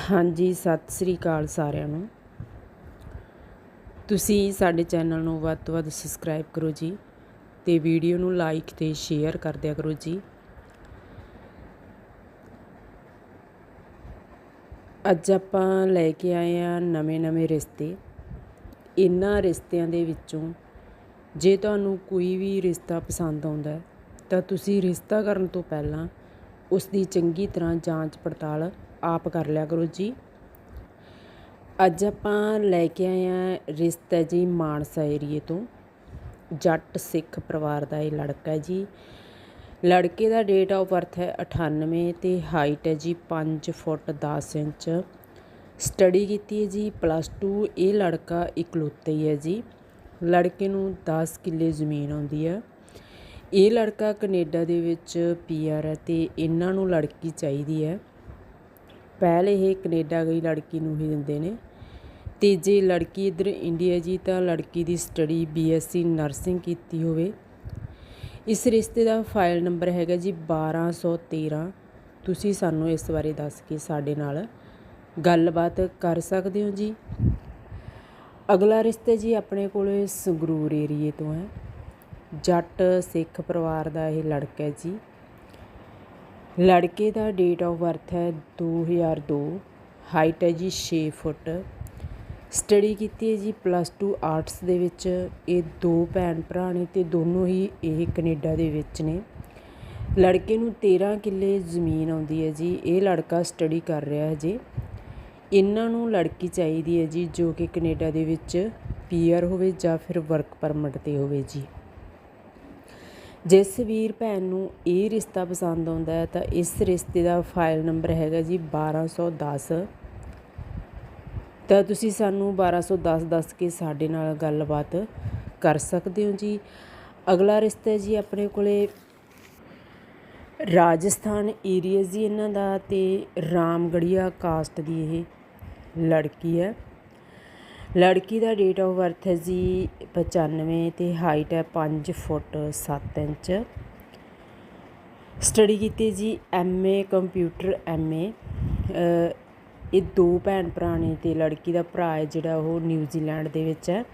ਹਾਂਜੀ ਸਤਿ ਸ੍ਰੀ ਅਕਾਲ ਸਾਰਿਆਂ ਨੂੰ। ਤੁਸੀਂ ਸਾਡੇ ਚੈਨਲ ਨੂੰ ਵੱਧ ਤੋਂ ਵੱਧ ਸਬਸਕ੍ਰਾਈਬ ਕਰੋ ਜੀ ਤੇ ਵੀਡੀਓ ਨੂੰ ਲਾਈਕ ਤੇ ਸ਼ੇਅਰ ਕਰ ਦਿਆ ਕਰੋ ਜੀ। ਅੱਜ ਆਪਾਂ ਲੈ ਕੇ ਆਏ ਆ ਨਵੇਂ-ਨਵੇਂ ਰਿਸ਼ਤੇ। ਇਹਨਾਂ ਰਿਸ਼ਤਿਆਂ ਦੇ ਵਿੱਚੋਂ ਜੇ ਤੁਹਾਨੂੰ ਕੋਈ ਵੀ ਰਿਸ਼ਤਾ ਪਸੰਦ ਆਉਂਦਾ ਹੈ, ਤਾਂ ਤੁਸੀਂ ਰਿਸ਼ਤਾ ਕਰਨ ਤੋਂ ਪਹਿਲਾਂ ਉਸ ਦੀ ਚੰਗੀ ਤਰ੍ਹਾਂ ਜਾਂਚ ਪੜਤਾਲ ਆਪ ਕਰ ਲਿਆ ਕਰੋ ਜੀ। ਅੱਜ ਆਪਾਂ ਲੈ ਕੇ ਆਏ ਆ ਰਿਸ਼ਤਾ ਜੀ ਮਾਨਸਾ ਏਰੀਏ ਤੋਂ। ਜੱਟ ਸਿੱਖ ਪਰਿਵਾਰ ਦਾ ਇਹ ਲੜਕਾ ਹੈ ਜੀ। ਲੜਕੇ ਦਾ ਡੇਟ ਆਫ ਬਰਥ ਹੈ 98 ਤੇ ਹਾਈਟ ਹੈ ਜੀ 5 ਫੁੱਟ 10 ਇੰਚ। ਸਟੱਡੀ ਕੀਤੀ ਹੈ ਜੀ ਪਲੱਸ 2 ਇਹ ਲੜਕਾ ਇਕਲੌਤਾ ਹੀ ਹੈ ਜੀ। ਲੜਕੇ ਨੂੰ 10 ਕਿੱਲੇ ਜ਼ਮੀਨ ਆਉਂਦੀ ਹੈ। ਇਹ ਲੜਕਾ ਕੈਨੇਡਾ ਦੇ ਵਿੱਚ ਪੀਆਰ ਹੈ ਤੇ ਇਹਨਾਂ ਨੂੰ ਲੜਕੀ ਚਾਹੀਦੀ ਹੈ। ਪਹਿਲ ਇਹ ਕੈਨੇਡਾ ਗਈ ਲੜਕੀ ਨੂੰ ਹੀ ਦਿੰਦੇ ਨੇ। ਤੇ ਜੇ ਲੜਕੀ ਇੱਧਰ ਇੰਡੀਆ ਜੀ, ਤਾਂ ਲੜਕੀ ਦੀ ਸਟੱਡੀ ਬੀਐਸਸੀ ਨਰਸਿੰਗ ਕੀਤੀ ਹੋਵੇ। ਇਸ ਰਿਸ਼ਤੇ ਦਾ ਫਾਈਲ ਨੰਬਰ ਹੈਗਾ ਜੀ 1213 ਤੁਸੀਂ ਸਾਨੂੰ ਇਸ ਬਾਰੇ ਦੱਸ ਕੇ ਸਾਡੇ ਨਾਲ ਗੱਲਬਾਤ ਕਰ ਸਕਦੇ ਹੋ ਜੀ। ਅਗਲਾ ਰਿਸ਼ਤਾ ਜੀ ਆਪਣੇ ਕੋਲੇ ਸੰਗਰੂਰ ਏਰੀਏ ਤੋਂ ਹੈ। ਜੱਟ ਸਿੱਖ ਪਰਿਵਾਰ ਦਾ ਇਹ ਲੜਕਾ ਹੈ ਜੀ। ਲੜਕੇ ਦਾ ਡੇਟ ਆਫ ਬਰਥ ਹੈ 2002 ਹਾਈਟ ਹੈ ਜੀ 6 ਫੁੱਟ। ਸਟੱਡੀ ਕੀਤੀ ਹੈ ਜੀ ਪਲੱਸ 2 ਆਰਟਸ ਦੇ ਵਿੱਚ। ਇਹ ਦੋ ਭੈਣ ਭਰਾ ਨੇ ਤੇ ਦੋਨੋਂ ਹੀ ਇਹ ਕੈਨੇਡਾ ਦੇ ਵਿੱਚ ਨੇ। ਲੜਕੇ ਨੂੰ 13 ਕਿੱਲੇ ਜ਼ਮੀਨ ਆਉਂਦੀ ਹੈ ਜੀ। ਇਹ ਲੜਕਾ ਸਟੱਡੀ ਕਰ ਰਿਹਾ ਹੈ ਜੀ। ਇਹਨਾਂ ਨੂੰ ਲੜਕੀ ਚਾਹੀਦੀ ਹੈ ਜੀ ਜੋ ਕਿ ਕੈਨੇਡਾ ਦੇ ਵਿੱਚ ਪੀਆਰ ਹੋਵੇ ਜਾਂ ਫਿਰ ਵਰਕ ਪਰਮਿਟ ਤੇ ਹੋਵੇ ਜੀ। ਜਿਸ ਵੀਰ ਭੈਣ ਨੂੰ ਇਹ ਰਿਸ਼ਤਾ ਪਸੰਦ ਆਉਂਦਾ ਹੈ, ਤਾਂ ਇਸ ਰਿਸ਼ਤੇ ਦਾ ਫਾਈਲ ਨੰਬਰ ਹੈਗਾ ਜੀ 1210 ਤਾਂ ਤੁਸੀਂ ਸਾਨੂੰ 1210 ਦੱਸ ਕੇ ਸਾਡੇ ਨਾਲ ਗੱਲਬਾਤ ਕਰ ਸਕਦੇ ਹੋ ਜੀ। ਅਗਲਾ ਰਿਸ਼ਤਾ ਜੀ ਆਪਣੇ ਕੋਲੇ ਰਾਜਸਥਾਨ ਏਰੀਆ ਜੀ ਇਹਨਾਂ ਦਾ ਤੇ ਰਾਮਗੜੀਆ ਕਾਸਟ ਦੀ ਇਹ ਲੜਕੀ ਹੈ। ਲੜਕੀ ਦਾ ਡੇਟ ਆਫ ਬਰਥ ਹੈ ਜੀ 95 ਤੇ ਹਾਈਟ ਹੈ 5 ਫੁੱਟ 7 ਇੰਚ। ਸਟੱਡੀ ਕੀਤੀ ਜੀ ਐਮਏ ਕੰਪਿਊਟਰ ਐਮਏ ਇਹ ਦੋ ਭੈਣ ਭਰਾ ਨੇ ਤੇ ਲੜਕੀ ਦਾ ਭਰਾ ਹੈ ਜਿਹੜਾ ਉਹ ਨਿਊਜ਼ੀਲੈਂਡ ਦੇ ਵਿੱਚ ਹੈ।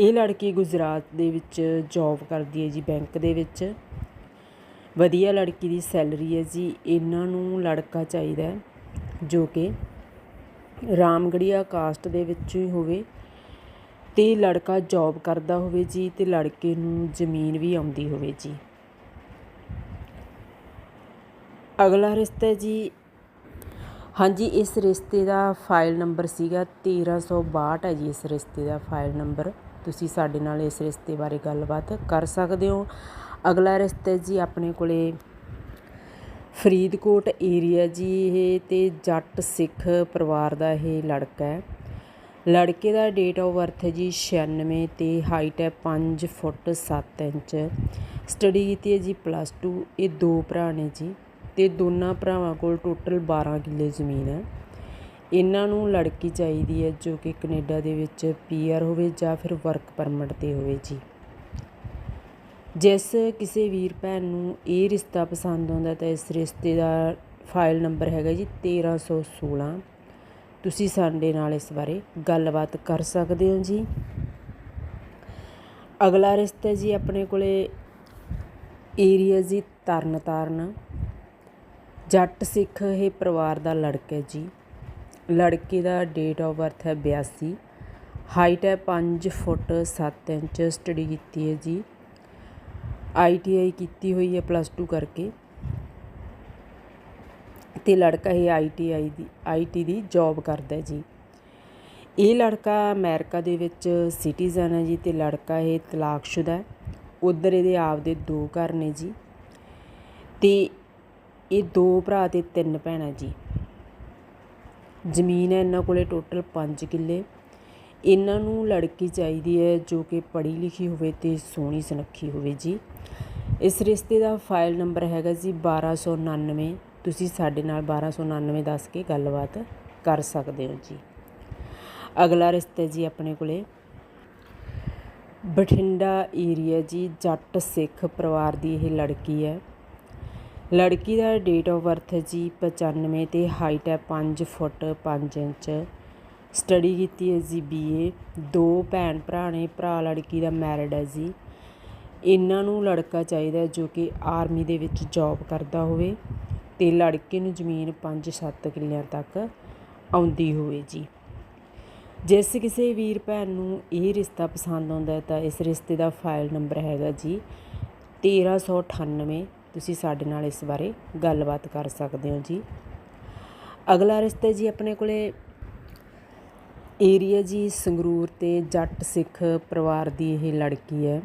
ਇਹ ਲੜਕੀ ਗੁਜਰਾਤ ਦੇ ਵਿੱਚ ਜੌਬ ਕਰਦੀ ਹੈ ਜੀ ਬੈਂਕ ਦੇ ਵਿੱਚ। ਵਧੀਆ ਲੜਕੀ ਦੀ ਸੈਲਰੀ ਹੈ ਜੀ। ਇਹਨਾਂ ਨੂੰ ਲੜਕਾ ਚਾਹੀਦਾ ਜੋ ਕਿ ਰਾਮਗੜੀਆ ਕਾਸਟ ਦੇ ਵਿੱਚ ਹੀ ਹੋਵੇ ਅਤੇ ਲੜਕਾ ਜੋਬ ਕਰਦਾ ਹੋਵੇ ਜੀ ਅਤੇ ਲੜਕੇ ਨੂੰ ਜ਼ਮੀਨ ਵੀ ਆਉਂਦੀ ਹੋਵੇ ਜੀ। ਅਗਲਾ ਰਿਸ਼ਤਾ ਜੀ, ਹਾਂਜੀ, ਇਸ ਰਿਸ਼ਤੇ ਦਾ ਫਾਈਲ ਨੰਬਰ ਸੀਗਾ 1362 ਹੈ ਜੀ ਇਸ ਰਿਸ਼ਤੇ ਦਾ ਫਾਈਲ ਨੰਬਰ ਤੁਸੀਂ ਸਾਡੇ ਨਾਲ ਇਸ ਰਿਸ਼ਤੇ ਬਾਰੇ ਗੱਲਬਾਤ ਕਰ ਸਕਦੇ ਹੋ। ਅਗਲਾ ਰਿਸ਼ਤਾ ਜੀ ਆਪਣੇ ਕੋਲੇ ਫਰੀਦਕੋਟ ਏਰੀਆ ਜੀ, ਇਹ ਤੇ ਜੱਟ ਸਿੱਖ ਪਰਿਵਾਰ ਦਾ ਇਹ ਲੜਕਾ ਹੈ। ਲੜਕੇ ਦਾ ਡੇਟ ਆਫ ਬਰਥ ਹੈ ਜੀ 96 ਤੇ ਹਾਈਟ ਹੈ 5 ਫੁੱਟ 7 ਇੰਚ। ਸਟੱਡੀ ਕੀਤੀ ਹੈ ਜੀ ਪਲੱਸ 2 ਇਹ ਦੋ ਭਰਾ ਨੇ ਜੀ ਤੇ ਦੋਨਾਂ ਭਰਾਵਾਂ ਕੋਲ ਟੋਟਲ 12 ਕਿੱਲੇ ਜ਼ਮੀਨ ਹੈ। ਇਹਨਾਂ ਨੂੰ ਲੜਕੀ ਚਾਹੀਦੀ ਹੈ ਜੋ ਕਿ ਕੈਨੇਡਾ ਦੇ ਵਿੱਚ ਪੀਆਰ ਹੋਵੇ ਜਾਂ ਫਿਰ ਵਰਕ ਪਰਮਿਟ ਤੇ ਹੋਵੇ ਜੀ। ਜਿਸ ਕਿਸੇ ਵੀਰ ਭੈਣ ਨੂੰ ਇਹ ਰਿਸ਼ਤਾ ਪਸੰਦ ਆਉਂਦਾ ਤਾਂ ਇਸ ਰਿਸ਼ਤੇ ਦਾ ਫਾਈਲ ਨੰਬਰ ਹੈਗਾ ਜੀ 1316 ਤੁਸੀਂ ਸਾਡੇ ਨਾਲ ਇਸ ਬਾਰੇ ਗੱਲਬਾਤ ਕਰ ਸਕਦੇ ਹੋ ਜੀ। ਅਗਲਾ ਰਿਸ਼ਤਾ ਜੀ ਆਪਣੇ ਕੋਲੇ ਏਰੀਆ ਜੀ ਤਰਨਤਾਰਨ। ਜੱਟ ਸਿੱਖ ਇਹ ਪਰਿਵਾਰ ਦਾ ਲੜਕਾ ਜੀ। ਲੜਕੇ ਦਾ ਡੇਟ ਆਫ ਬਰਥ ਹੈ 82 ਹਾਈਟ ਹੈ 5 ਫੁੱਟ 7 ਇੰਚ ਸਟੱਡੀ ਕੀਤੀ ਹੈ ਜੀ। ਆਈਟੀਆਈ ਕੀਤੀ ਹੋਈ ਹੈ ਪਲੱਸ 2 ਕਰਕੇ। ਤੇ ਲੜਕਾ ਇਹ ਆਈਟੀਆਈ ਦੀ ਆਈਟੀ ਦੀ ਜੌਬ ਕਰਦਾ ਜੀ। ਇਹ ਲੜਕਾ ਅਮਰੀਕਾ ਦੇ ਵਿੱਚ ਸਿਟੀਜ਼ਨ ਹੈ ਜੀ ਤੇ ਲੜਕਾ ਇਹ ਤਲਾਕਸ਼ੁਦਾ ਉਧਰ ਇਹਦੇ ਆਪਦੇ ਦੋ ਘਰ ਨੇ ਜੀ। ਤੇ ਇਹ ਦੋ ਭਰਾ ਤੇ ਤਿੰਨ ਭੈਣਾਂ ਜੀ। ਜ਼ਮੀਨ ਹੈ ਇਹਨਾਂ ਕੋਲੇ ਟੋਟਲ 5 ਕਿੱਲੇ। ਇਹਨਾਂ ਨੂੰ ਲੜਕੀ ਚਾਹੀਦੀ ਹੈ ਜੋ ਕਿ ਪੜ੍ਹੀ ਲਿਖੀ ਹੋਵੇ ਤੇ ਸੋਹਣੀ ਸੁਨੱਖੀ ਹੋਵੇ ਜੀ। ਇਸ ਰਿਸ਼ਤੇ ਦਾ ਫਾਈਲ ਨੰਬਰ ਹੈਗਾ ਜੀ 1299 ਤੁਸੀਂ ਸਾਡੇ ਨਾਲ 1299 ਦੱਸ ਕੇ ਗੱਲਬਾਤ ਕਰ ਸਕਦੇ ਹੋ ਜੀ। ਅਗਲਾ ਰਿਸ਼ਤਾ ਜੀ ਆਪਣੇ ਕੋਲੇ। ਬਠਿੰਡਾ ਏਰੀਆ ਜੀ ਜੱਟ ਸਿੱਖ ਪਰਿਵਾਰ ਦੀ ਇਹ ਲੜਕੀ ਹੈ। ਲੜਕੀ ਦਾ ਡੇਟ ਆਫ ਬਰਥ ਜੀ 95 ਤੇ ਹਾਈਟ ਹੈ 5 ਫੁੱਟ 5 ਇੰਚ। ਸਟੱਡੀ ਕੀਤੀ ਹੈ ਜੀ ਬੀਏ। ਦੋ ਭੈਣ ਭਰਾ ਨੇ, ਭਰਾ ਲੜਕੀ ਦਾ ਮੈਰਿਡ ਹੈ ਜੀ। ਇਹਨਾਂ ਨੂੰ ਲੜਕਾ ਚਾਹੀਦਾ ਜੋ ਕਿ ਆਰਮੀ ਦੇ ਵਿੱਚ ਜੌਬ ਕਰਦਾ ਹੋਵੇ ਤੇ ਲੜਕੇ ਨੂੰ ਜ਼ਮੀਨ 5-7 ਕਿੱਲਿਆਂ ਤੱਕ ਆਉਂਦੀ ਹੋਵੇ ਜੀ। ਜਿਸ ਕਿਸੇ ਵੀਰ ਭੈਣ ਨੂੰ ਇਹ ਰਿਸ਼ਤਾ ਪਸੰਦ ਆਉਂਦਾ ਤਾਂ ਇਸ ਰਿਸ਼ਤੇ ਦਾ ਫਾਈਲ ਨੰਬਰ ਹੈਗਾ ਜੀ 1398 ਤੁਸੀਂ ਸਾਡੇ ਨਾਲ ਇਸ ਬਾਰੇ ਗੱਲਬਾਤ ਕਰ ਸਕਦੇ ਹੋ ਜੀ। ਅਗਲਾ ਰਿਸ਼ਤਾ ਜੀ ਆਪਣੇ ਕੋਲੇ ਏਰੀਆ ਜੀ ਸੰਗਰੂਰ ਤੇ ਜੱਟ ਸਿੱਖ ਪਰਿਵਾਰ ਦੀ ਇਹ ਲੜਕੀ ਹੈ।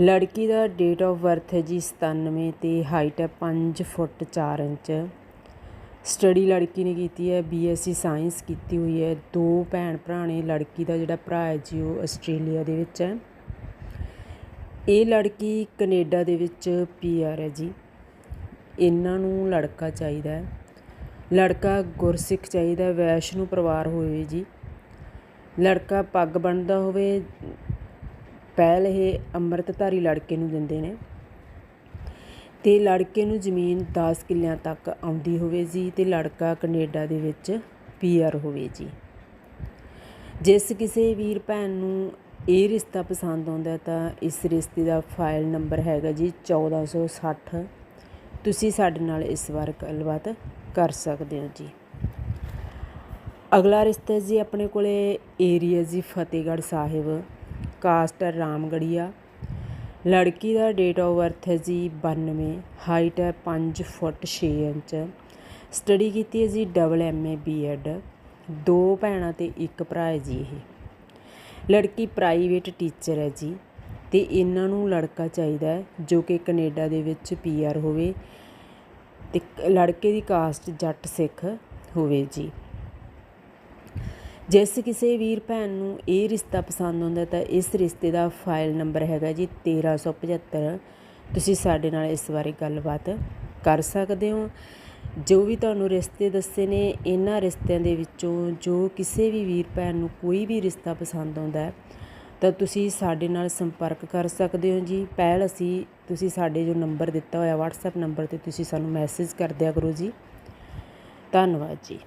ਲੜਕੀ ਦਾ ਡੇਟ ਆਫ ਬਰਥ ਹੈ ਜੀ 97 ਤੇ ਹਾਈਟ ਹੈ 5 ਫੁੱਟ 4 ਇੰਚ। ਸਟੱਡੀ ਲੜਕੀ ਨੇ ਕੀਤੀ ਹੈ ਬੀਐਸਸੀ ਸਾਇੰਸ ਕੀਤੀ ਹੋਈ ਹੈ। ਦੋ ਭੈਣ ਭਰਾ ਨੇ ਲੜਕੀ ਦਾ ਜਿਹੜਾ ਭਰਾ ਹੈ ਜੀ ਉਹ ਆਸਟ੍ਰੇਲੀਆ ਦੇ ਵਿੱਚ ਹੈ। ਇਹ ਲੜਕੀ ਕੈਨੇਡਾ ਦੇ ਵਿੱਚ ਪੀਆਰ ਹੈ ਜੀ। ਇਹਨਾਂ ਨੂੰ ਲੜਕਾ ਚਾਹੀਦਾ ਹੈ। ਲੜਕਾ ਗੁਰਸਿੱਖ ਚਾਹੀਦਾ ਹੈ, ਵੈਸ਼ਨੂ ਪਰਿਵਾਰ ਹੋਵੇ ਜੀ। ਲੜਕਾ ਪੱਗ ਬੰਨਦਾ ਹੋਵੇ ਪਹਿਲ ਇਹ ਅੰਮ੍ਰਿਤਧਾਰੀ ਲੜਕੇ ਨੂੰ ਦਿੰਦੇ ਨੇ। ਤੇ ਲੜਕੇ ਨੂੰ ਜ਼ਮੀਨ 10 ਕਿੱਲਿਆਂ ਤੱਕ ਆਉਂਦੀ ਹੋਵੇ ਜੀ ਤੇ ਲੜਕਾ ਕੈਨੇਡਾ ਦੇ ਵਿੱਚ ਪੀਆਰ ਹੋਵੇ ਜੀ। ਜਿਸ ਕਿਸੇ ਵੀਰ ਭੈਣ ਨੂੰ ਇਹ ਰਿਸ਼ਤਾ ਪਸੰਦ ਆਉਂਦਾ ਤਾਂ ਇਸ ਰਿਸ਼ਤੇ ਦਾ ਫਾਈਲ ਨੰਬਰ ਹੈਗਾ ਜੀ 1460 ਤੁਸੀਂ ਸਾਡੇ ਨਾਲ ਇਸ ਵਾਰ ਗੱਲਬਾਤ ਕਰ ਸਕਦੇ ਹੋ ਜੀ। ਅਗਲਾ ਰਿਸ਼ਤਾ ਜੀ ਆਪਣੇ ਕੋਲੇ ਏਰੀਆ ਜੀ ਫਤਿਹਗੜ੍ਹ ਸਾਹਿਬ ਕਾਸਟ ਹੈ ਰਾਮਗੜੀਆ। ਲੜਕੀ ਦਾ ਡੇਟ ਆਫ ਬਰਥ ਹੈ ਜੀ 92 ਹਾਈਟ ਹੈ 5 ਫੁੱਟ 6 ਇੰਚ। ਸਟੱਡੀ ਕੀਤੀ ਹੈ ਜੀ ਡਬਲ ਐਮਏ ਬੀਐਡ ਦੋ ਭੈਣਾਂ ਤੇ ਇੱਕ ਭਰਾ ਹੈ ਜੀ ਇਹ। ਲੜਕੀ ਪ੍ਰਾਈਵੇਟ ਟੀਚਰ ਹੈ ਜੀ। ਅਤੇ ਇਹਨਾਂ ਨੂੰ ਲੜਕਾ ਚਾਹੀਦਾ ਜੋ ਕਿ ਕਨੇਡਾ ਦੇ ਵਿੱਚ ਪੀ ਆਰ ਹੋਵੇ ਅਤੇ ਲੜਕੇ ਦੀ ਕਾਸਟ ਜੱਟ ਸਿੱਖ ਹੋਵੇ ਜੀ। ਜਿਸ ਕਿਸੇ ਵੀਰ ਭੈਣ ਨੂੰ ਇਹ ਰਿਸ਼ਤਾ ਪਸੰਦ ਆਉਂਦਾ ਤਾਂ ਇਸ ਰਿਸ਼ਤੇ ਦਾ ਫਾਈਲ ਨੰਬਰ ਹੈਗਾ ਜੀ 1375 ਤੁਸੀਂ ਸਾਡੇ ਨਾਲ ਇਸ ਬਾਰੇ ਗੱਲਬਾਤ ਕਰ ਸਕਦੇ ਹੋ। ਜੋ ਵੀ ਤੁਹਾਨੂੰ ਰਿਸ਼ਤੇ ਦੱਸੇ ਨੇ, ਇਹਨਾਂ ਰਿਸ਼ਤਿਆਂ ਦੇ ਵਿੱਚੋਂ ਜੋ ਕਿਸੇ ਵੀ ਵੀਰ ਭੈਣ ਨੂੰ ਕੋਈ ਵੀ ਰਿਸ਼ਤਾ ਪਸੰਦ ਆਉਂਦਾ ਹੈ ਤਾਂ ਤੁਸੀਂ ਸਾਡੇ ਨਾਲ ਸੰਪਰਕ ਕਰ ਸਕਦੇ ਹੋ ਜੀ। ਪਹਿਲ ਅਸੀਂ, ਤੁਸੀਂ ਸਾਡੇ ਜੋ ਨੰਬਰ ਦਿੱਤਾ ਹੋਇਆ WhatsApp ਨੰਬਰ ਤੇ ਤੁਸੀਂ ਸਾਨੂੰ ਮੈਸੇਜ ਕਰ ਦਿਆ ਕਰੋ ਜੀ। ਧੰਨਵਾਦ ਜੀ।